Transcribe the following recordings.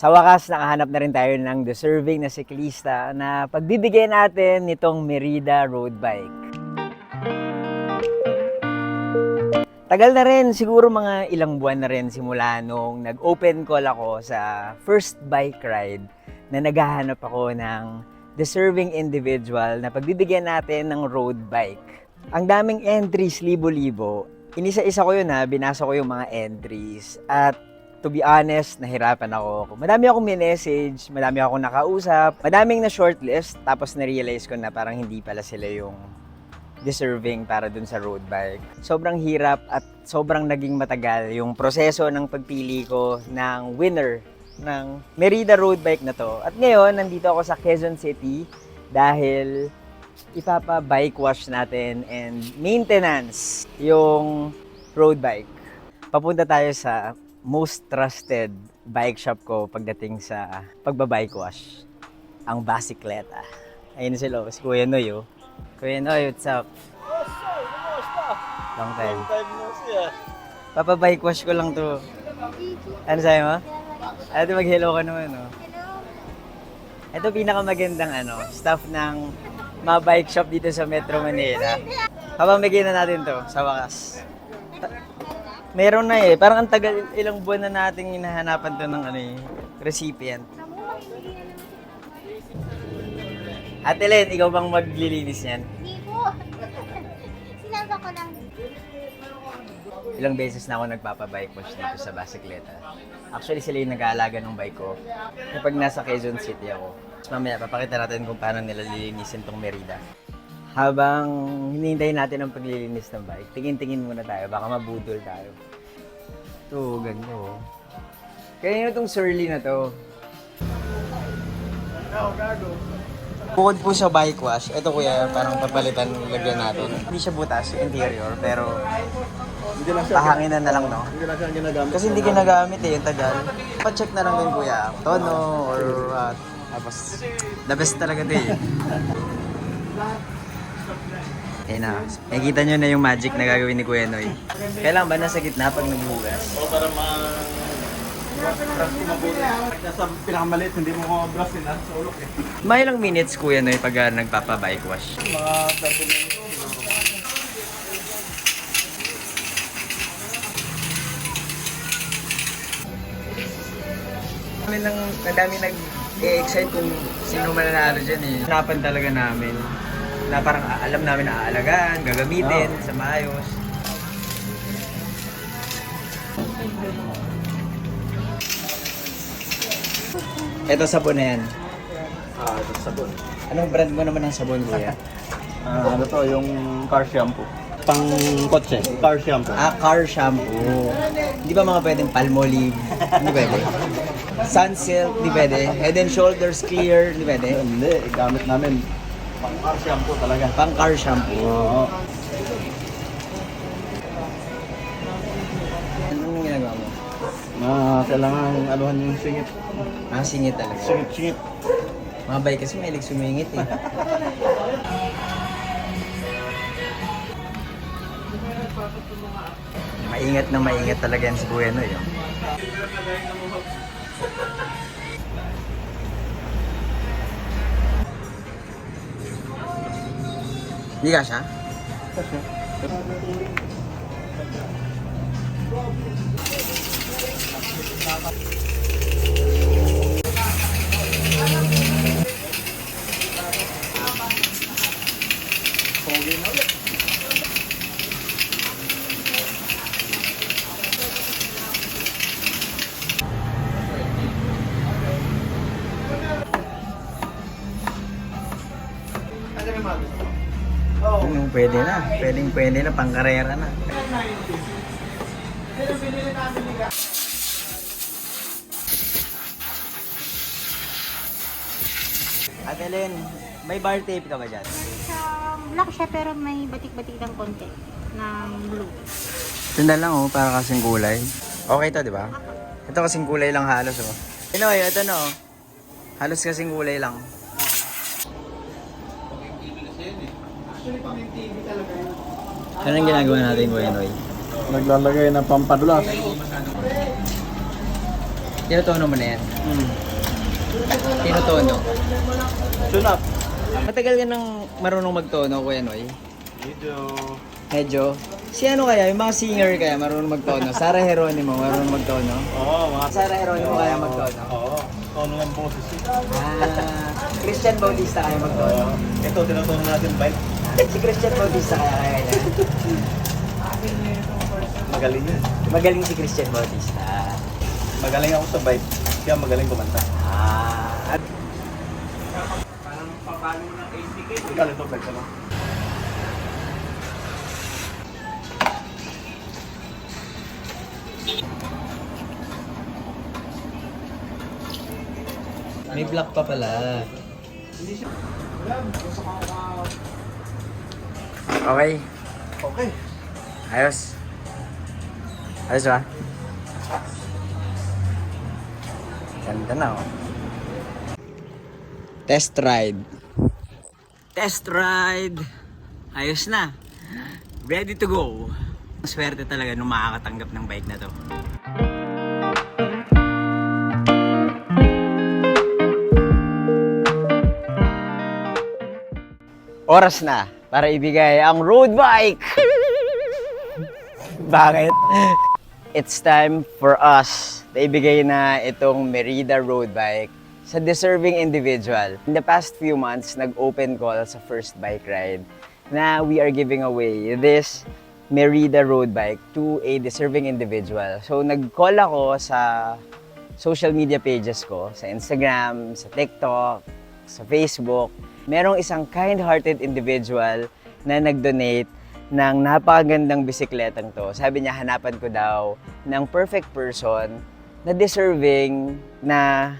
Sa wakas, nakahanap na rin tayo ng deserving na siklista na pagbibigyan natin nitong Merida Road Bike. Tagal na rin, siguro mga ilang buwan na rin simula nung nag-open call ako sa first bike ride na naghahanap ako ng deserving individual na pagbibigyan natin ng road bike. Ang daming entries, libo-libo. Inisa-isa ko yun ha, binasa ko yung mga entries. At to be honest, nahirapan ako. Madami akong message, madami akong nakausap, madaming na shortlist, tapos na-realize ko na parang hindi pala sila yung deserving para dun sa road bike. Sobrang hirap at sobrang naging matagal yung proseso ng pagpili ko ng winner ng Merida road bike na to. At ngayon, nandito ako sa Quezon City dahil ipapa-bike wash natin and maintenance yung road bike. Papunta tayo sa most trusted bike shop ko pagdating sa pagbabike wash. Ang Basikleta. Ayun sila, si Kuya Noy oh. Kuya Noy, what's up? Long time. Papabike wash ko lang to. Ano sa'yo mo? Ate, mag-hello ka naman, oh. Ito pinakamagandang ano, staff ng mga bike shop dito sa Metro Manila. Papamigay na natin to sa wakas. Meron na eh. Parang ang tagal, ilang buwan na nating hinahanapan to ng ano eh, recipient. Ate Len, ikaw bang maglilinis niyan? Hindi po. Sinama ko lang. Ilang beses na ako nagpapabike wash dito sa Basikleta. Actually, sila yung nag-aalaga ng bike ko kapag nasa Quezon City ako. Mamaya, papakita natin kung paano nila lilinisin tong Merida. Habang hinihintay natin ang paglilinis ng bike, tingin-tingin muna tayo, baka mabudol tayo. Ito, ganda oh. Kaya itong surly na to. Bukod po sa bike wash, ito kuya, parang papalitan lagyan natin. Hindi siya butas, yung interior, pero Hindi lang siya, pahanginan na lang, no? hindi lang siya ginagamit. Kasi hindi ginagamit eh, yung tagal. Pa-check na lang din kuya, tono or what. Tapos, the best talaga eh. Ayun na, nakikita nyo na yung magic na gagawin ni Kuya Noy. Kailangan ba nasa gitna pag naghugas? O para ma... Nasa pinakamaliit, hindi mo ko brushin ha, sa ulok eh. Mga ilang minutes Kuya Noy pag uh, nagpapa-bike wash? Mga 30 minutes. Kami nang nadami nag excite kung sino mananalo dyan eh. Hanapan talaga namin na parang alam namin na aalagaan, gagamitin sa maayos. Ito sabon na yan. Ah, ito sabon. Anong brand mo naman ng sabon, kuya? Ah, ano to, yung car shampoo. Pang kotse, car shampoo. Ah, car shampoo. Hindi ba mga pwedeng palmolive? Hindi pwede. Sunsilk, hindi pwede. Head and Shoulders Clear, hindi pwede. Hindi, gamit namin. Pang car shampoo talaga. Pang car shampoo. Oo. Anong ginagawa mo? Na kailangan aluhan yung singit. Ah, singit talaga. Singit, singit. Mga bike kasi mahilig sumingit eh. maingat na maingat talaga yan si Kuya Noy. Hindi ka siya? Ano, pwede na. Pwedeng pwede na, pangkarera na. Ate Len, may bar tape ka ba dyan? Black siya pero may batik-batik ng konti ng blue. Ito na lang oh, para kasing kulay. Okay to, di ba? Ito kasing kulay lang halos oh. Pinoy, ito no. Halos kasing kulay lang. Anong ginagawa natin, Kuya Noy? Naglalagay ng pampadulas. Tinutono mo na yan. Hmm. Tinutono. Tune up. Matagal ka nang marunong magtono, Kuya Noy. Medyo... Medyo. Si ano kaya, yung mga singer kaya marunong magtono? Sara Heronimo, marunong magtono? Oo, mga... Sara Heronimo kaya magtono? Oo. Tono ng boses eh. Ah, Christian Bautista kaya magtono? Oo. Ito, tinutono natin bike. Si Christian Bautista kaya kaya niya? Magaling yun. Magaling si Christian Bautista. Magaling ako sa bike. Kaya magaling kumanta. Ah, at Ikaw, ito, flex ano? may block pa pala. Okay. Okay. Ayos. Ayos ba? Ganda na oh. Test ride. Test ride. Ayos na. Ready to go. Swerte talaga nung makakatanggap ng bike na to. Oras na para ibigay ang road bike. Bakit? It's time for us na ibigay na itong Merida road bike sa deserving individual. In the past few months, nag-open call sa first bike ride na we are giving away this Merida road bike to a deserving individual. So nag-call ako sa social media pages ko, sa Instagram, sa TikTok, sa Facebook. Merong isang kind-hearted individual na nag-donate ng napakagandang bisikletang to. Sabi niya, hanapan ko daw ng perfect person na deserving na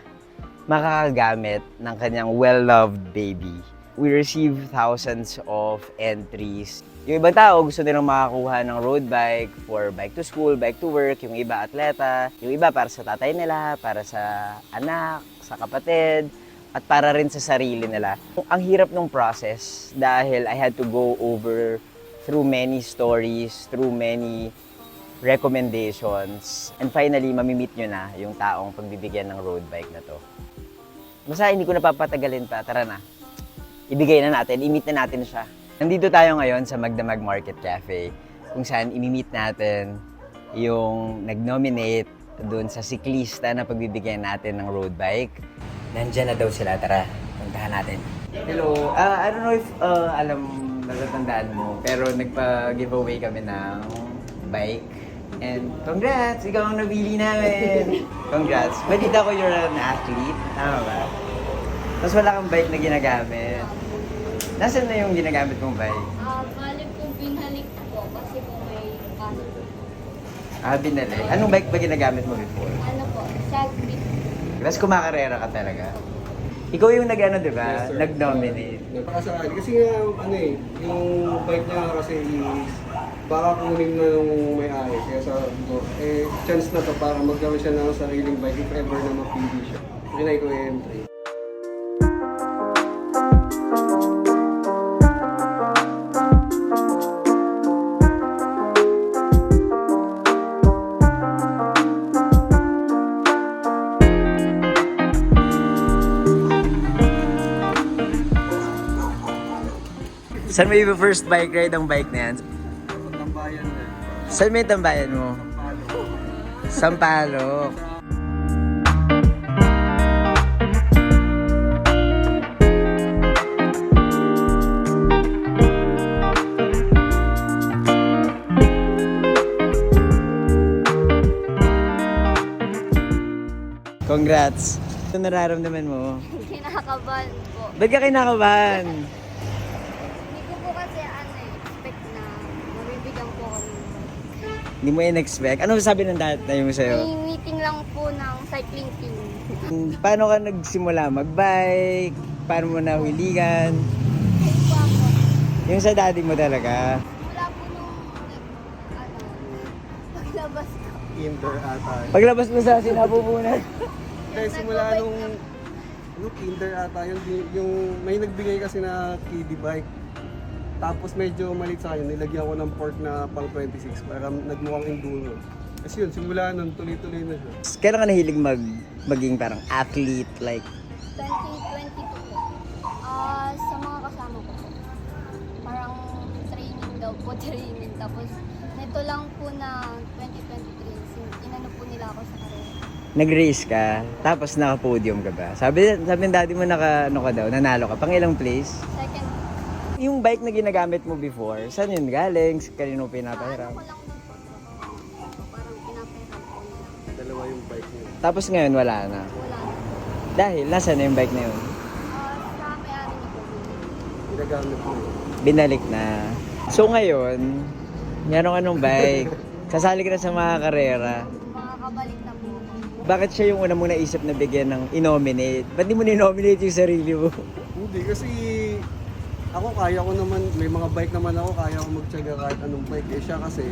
makakagamit ng kanyang well-loved baby. We receive thousands of entries. Yung ibang tao gusto nilang makakuha ng road bike for bike to school, bike to work, yung iba atleta, yung iba para sa tatay nila, para sa anak, sa kapatid, at para rin sa sarili nila. Ang hirap ng process dahil I had to go over through many stories, through many recommendations, and finally, mamimit nyo na yung taong pagbibigyan ng road bike na to. Basta hindi ko napapatagalin pa, tara na. Ibigay na natin, i-meet na natin siya. Nandito tayo ngayon sa Magdamag Market Cafe, kung saan i-meet natin yung nag-nominate doon sa siklista na pagbibigyan natin ng road bike. Nandiyan na daw sila, tara, puntahan natin. Hello, Ah, I don't know if uh, alam, natatandaan mo, pero nagpa-giveaway kami ng bike. And congrats! Ikaw ang nabili namin! Congrats! Balita ko you're an athlete. Tama ba? Tapos wala kang bike na ginagamit. Nasaan na yung ginagamit mong bike? Ah, bali po binalik po kasi po may kaso. Ah, binali. Anong bike ba ginagamit mo before? Ano po, Shagby. Tapos kumakarera ka talaga. Ikaw yung nag-ano, di ba? Nag-nominate. Nagpakasakali. Kasi nga, ano eh, yung bike niya kasi is baka kunin na yung may-ari. Kaya sa ko, eh, chance na to para magkaroon siya ng sariling bike if ever na mapili siya. Trinay ko yung entry. Saan may first bike ride ang bike na yan? Tambayan na. Saan may tambayan mo? Sampalo. Congrats. Ano nararamdaman mo? Kinakabahan po. Ba't ka kinakabahan? Hindi mo in-expect. Ano sabi ng tatay mo sa'yo? May meeting lang po ng cycling team. Paano ka nagsimula mag-bike? Paano mo nahiligan? Ayun po ako. Yung sa daddy mo talaga. Wala po nung, ano, paglabas ko. Kinder ata. Paglabas mo sa sinapupunan. Kaya simula nung, nung kinder ata, yung, yung may nagbigay kasi na kiddie bike. Tapos medyo malit sa akin, nilagyan ko ng port na pang 26 para nagmukhang enduro. Kasi yun, simula nun, tuloy-tuloy na siya. Kailan ka nahilig mag, maging parang athlete? Like, 2022 po. Ah, sa mga kasama ko po. Parang training daw po, training. Tapos, nito lang po na 2023, sin- inano po nila ako sa karera. nag-race ka, tapos naka-podium ka ba? Sabi, sabi ng daddy mo naka, ano ka daw, nanalo ka. Pang ilang place? Second, Yung bike na ginagamit mo before, saan yun galing? Kanino ano pinapahiram? ko lang po. Parang pinapahiram nila. Dalawa yung bike niya. Tapos ngayon wala na. Wala na. Dahil, nasa na yung bike na yun? Ah, sa may-ari niyo po. Ginagamit mo. Binalik na. So ngayon, meron ka nung bike. Sasali ka na sa mga karera. Makakabalik na po. Bakit siya yung una mong naisip na bigyan ng inominate? Ba't di mo ninominate yung sarili mo? Hindi, kasi ako kaya ko naman, may mga bike naman ako, kaya ko magtyaga kahit anong bike. Eh siya kasi,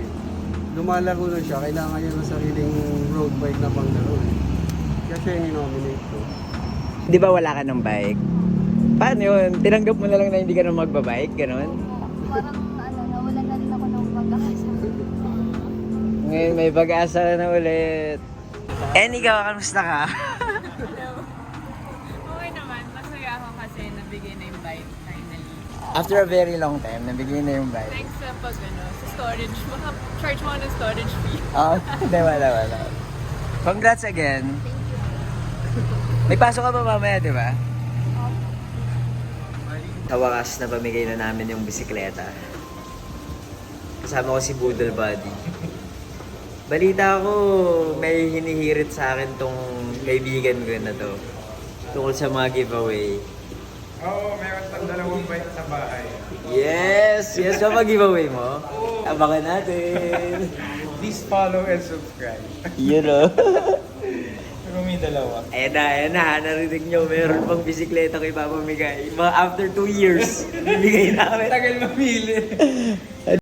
lumalaro na siya, kailangan niya ng sariling road bike na panglaro eh. Kaya siya yung nominate ko. Di ba wala ka ng bike? Paano yun? Tinanggap mo na lang na hindi ka na magbabike? Ganon? Parang ano, nawalan na rin ako ng pagkakasama. Ngayon may pag-asa na ulit. And ikaw, kamusta ka? Okay naman, masaya ako kasi nabigay na yung bike finally. After a very long time, nabigay na yung bike. Thanks sa pag ano, sa storage. Maka-charge mo ng storage fee. Ah, hindi, wala, wala. Congrats again. May pasok ka pa mamaya, di ba? Sa wakas, napamigay na namin yung bisikleta. Kasama ko si Boodle Buddy. Balita ko, may hinihirit sa akin tong kaibigan ko na to. Tungkol sa mga giveaway. Oo, meron tang dalawang bike sa bahay. Yes! Yes ba mag-giveaway mo? Abangan natin. Please follow and subscribe. Yun o. Pero may dalawa. Ayan na, ayan na. Narinig nyo, meron pang bisikleta ko ipapamigay. Mga after two years, bibigay namin. Tagal mamili.